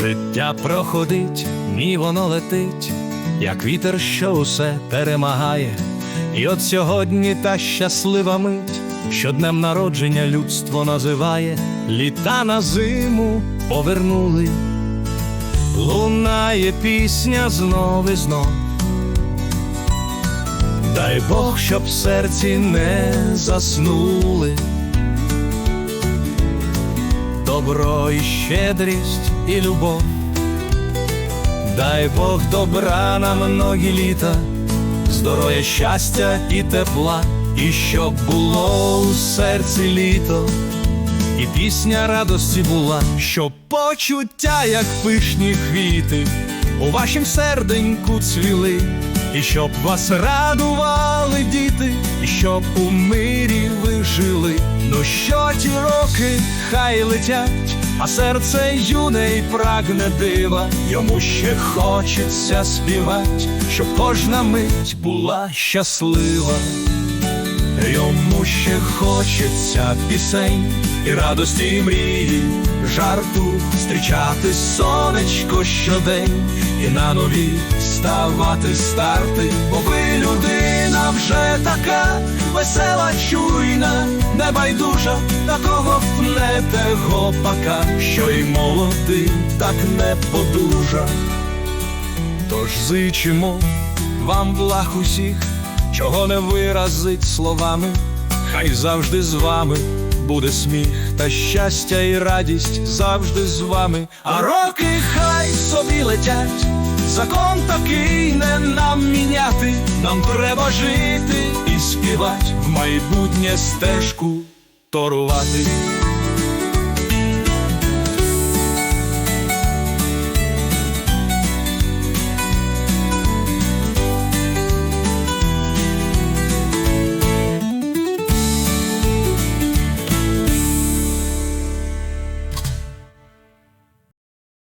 Життя проходить, ні воно летить, як вітер, що усе перемагає. І от сьогодні та щаслива мить, що днем народження людство називає, літа на зиму повернули, лунає пісня знов і знов. Дай Бог, щоб серці не заснули. Добро і щедрість і любов. Дай Бог добра на многі літа, здоров'я, щастя і тепла, і щоб було у серці літо, і пісня радості була, щоб почуття, як пишні квіти, у вашім серденьку цвіли, і щоб вас радували діти, і щоб у мирі ви жили. Ну що ті роки хай летять, а серце юне й прагне дива, йому ще хочеться співать, щоб кожна мить була щаслива. Йому ще хочеться пісень і радості і мрії, жарту зустрічати сонечко щодень і на нові ставати старти, бо ви людина вже така весела, чуйна, небайдужа, такого впнете гопака, що й молодий так не подужа. Тож зичимо вам благ усіх, чого не виразить словами, хай завжди з вами буде сміх та щастя і радість завжди з вами, а роки хай собі летять. Закон такий не нам міняти, нам треба жити співать в майбутнє стежку торувати.